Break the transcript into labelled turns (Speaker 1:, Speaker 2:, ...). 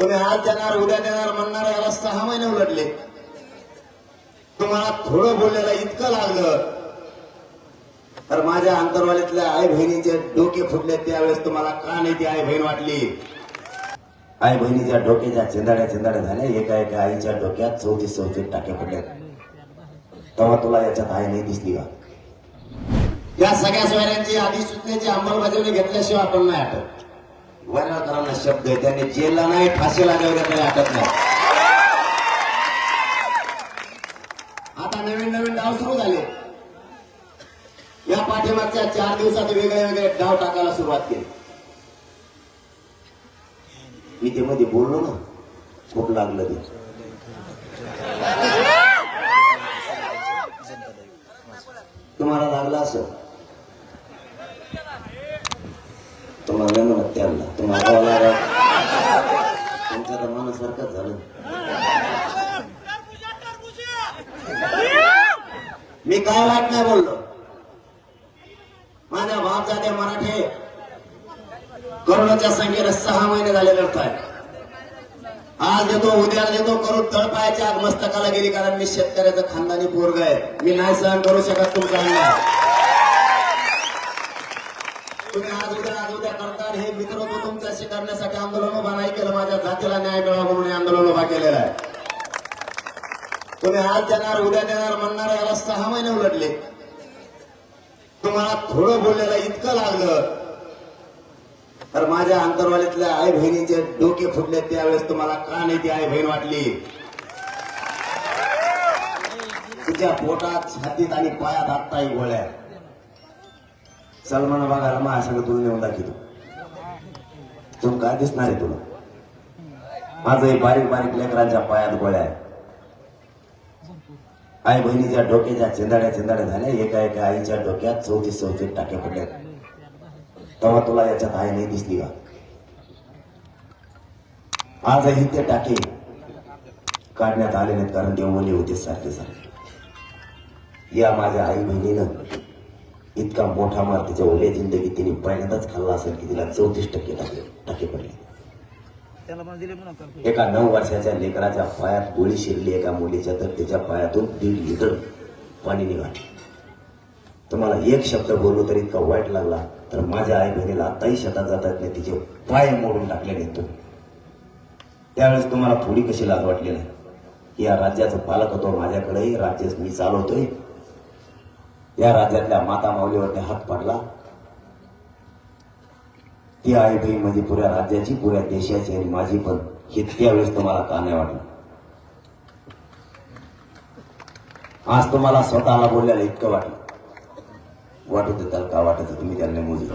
Speaker 1: तुम्ही आज देणार उद्या देणार म्हणणार याला सहा महिने उलटले. तुम्हाला थोडं बोललेलं इतकं लागलं. तर माझ्या अंतरवालीतल्या आई बहिणीचे डोके फुटले त्यावेळेस तुम्हाला का नाही ती आई बहीण वाटली? आई बहिणीच्या डोक्याच्या चिंदाड्या चिंदाड्या झाल्या. एका एका आईच्या डोक्यात चौतीस चौतीस टाके पडले तेव्हा तुला याच्यात आई नाही दिसली का? या सगळ्या सोयऱ्यांची अधिसूचनेची अंमलबजावणी घेतल्याशिवाय आपण नाही आठवत. वरणकरांना शब्द आहे. त्यांनी जेलला नाही फाशीला वगैरे काही आटत नाही. आता नवीन नवीन डाव सुरू झाले. या पाठीमागच्या चार दिवसात वेगळे वेगळे डाव टाकायला सुरुवात केली. मी ते मध्ये बोललो ना खूप लागलं ते. तुम्हाला लागला असं तुम्हाला नाही म्हणत त्यांना लागला तुमच्या तर झालं. मी काय वाट नाही बोललो. माझ्या बाप जाते मराठे करोनाच्या संख्येला सहा महिने झाले लढताय आज देतो उद्या देतो करून तळपायाच्या आग मस्तकाला गेली कारण मी शेतकऱ्याचं खानदानी पोरग आहे. मी नाही सहन करू शकत तुमचा अन्याय तुम्ही आज उद्या आज उद्या करता हे मित्रत्व तुमच्याशी करण्यासाठी आंदोलन उभा नाही केलं माझ्या जातीला न्याय मिळावा म्हणून आंदोलन उभा केलेलं आहे. तुम्ही आज देणार उद्या देणार म्हणणार याला सहा महिने उलटले. तुम्हाला थोडं बोललेलं इतकं लागलं. तर माझ्या अंतरवालीतल्या आई बहिणीचे डोके फुटले त्यावेळेस तुम्हाला का नाही ती आई बहीण वाटली? तिच्या पोटात छातीत आणि पायात आत्ताही गोळ्या. सलमान बघायला माझ्या संग तुला नेऊन दाखवतो तुम काय दिसणार आहे तुला. माझं बारीक बारीक लेकरांच्या पायात गोळ्या आई बहिणीच्या डोक्याच्या चिंदाड्या चिंदाड्या झाल्या. एका एका आईच्या डोक्यात चौतीस चौतीस टाके पडले तेव्हा तुला याच्यात आई नाही दिसली का? आजही ते टाके काढण्यात आले नाहीत कारण ते होते सारखे सारखे. या माझ्या आई बहिणीनं इतका मोठा मार तिच्या ओल्या जिंदगीत तिने पहिल्यांदाच खाल्ला असेल की तिला चौतीस टक्के टाके टाके पडले. एका नऊ वर्षाच्या लेकराच्या पायात गोळी शिरली एका मुलीच्या तर त्याच्या पायातून दीड लिटर पाणी निघाले. तुम्हाला एक शब्द बोललो तरी इतका वाईट लागला तर माझ्या आई बहिणीला आताही शेतात जाता येत नाही तिचे पाय मोडून टाकले तुम्ही. त्यावेळेस तुम्हाला थोडी कशी लाज वाटली नाही? या राज्याचं पालकत्व माझ्याकडेही राज्य मी चालवतोय. या राज्यातल्या माता माऊलीवरती हात पडला. ती आई बहीण म्हणजे पुऱ्या राज्याची पुऱ्या देशाची आणि माझी पण. हे त्यावेळेस तुम्हाला का नाही वाटलं. आज तुम्हाला स्वतःला बोलल्याला इतकं वाटलं. वाटत त्याला का वाटत तुम्ही त्यांना मोजलं.